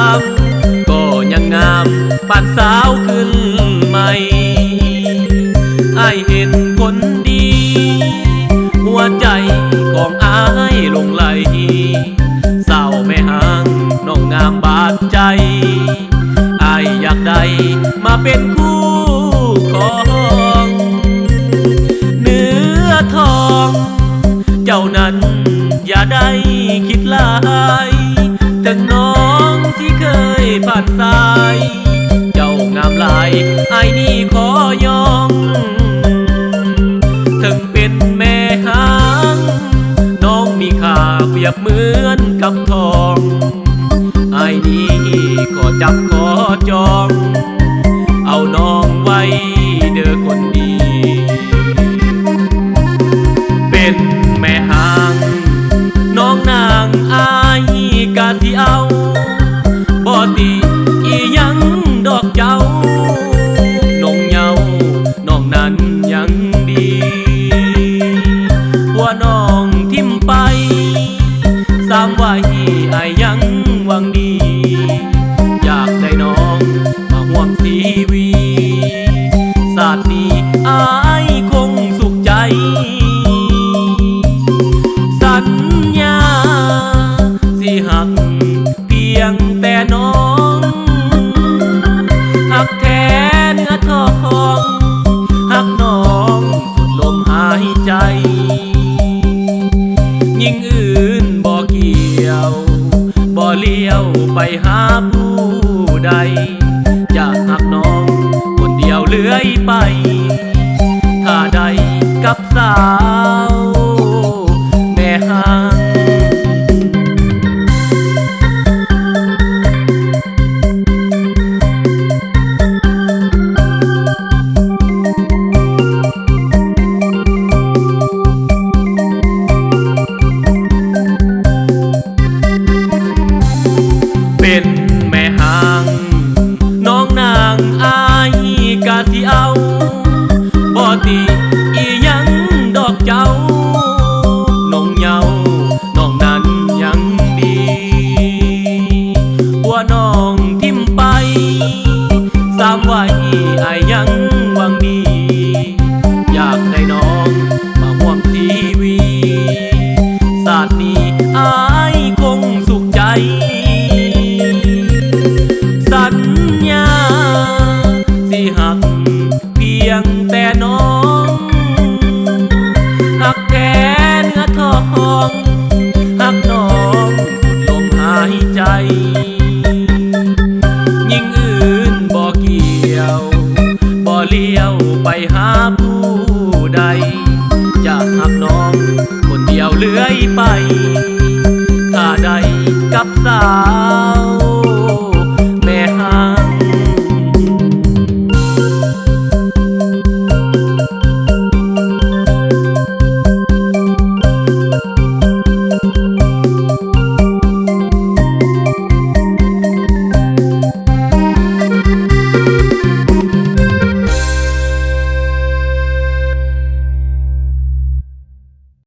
ามก็ยังงามปานสาวขึ้นใหม่ไอเห็นคนดี หัวใจของไอลงไหลสาวแม่หางน้องงามบาดใจไออยากได้มาเป็นคู่ของเนื้อทอง เจ้านั้นอย่าได้คิดลายแต่น้อง จัทองไอ้นี้ก็จับขอจอง เอาน้องไว้เด้อคนดี เป็นแม่หาง น้องนางไอายกะสิเอาบอตี my heart. Natal. จะหักน้อง คนเดียวเลื่อยไป ถ้าใดกับสาว